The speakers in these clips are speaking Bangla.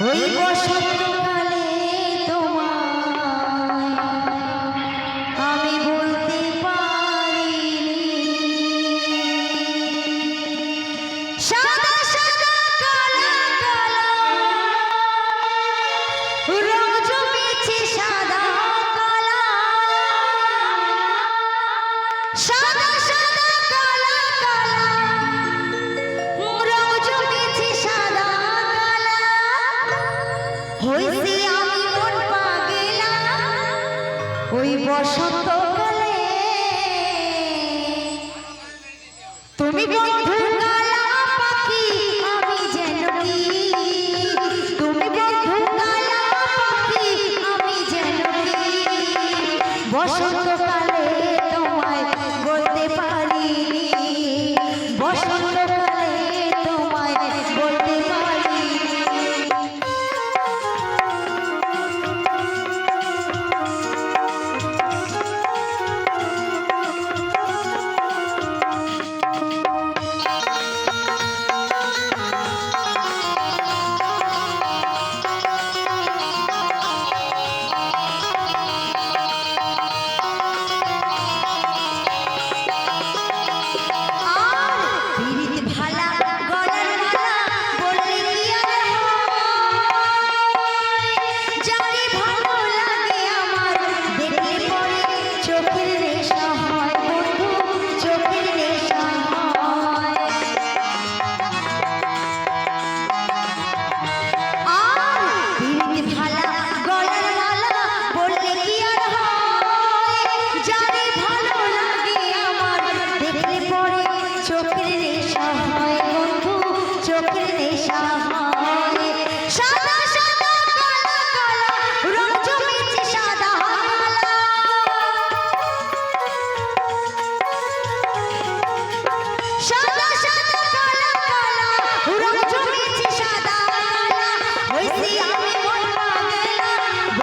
হইব ওই বসন্তকালে তুমি বন্ধু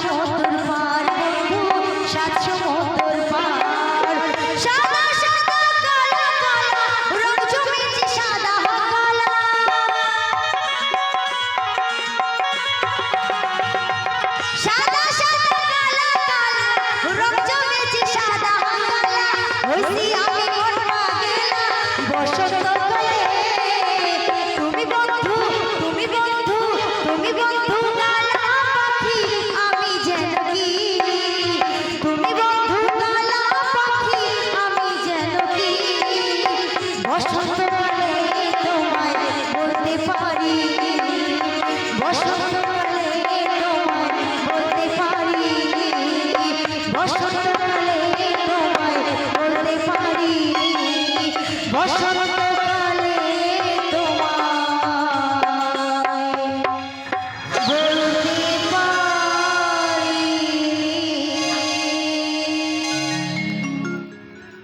সাতশো মতন পার অসুন্দর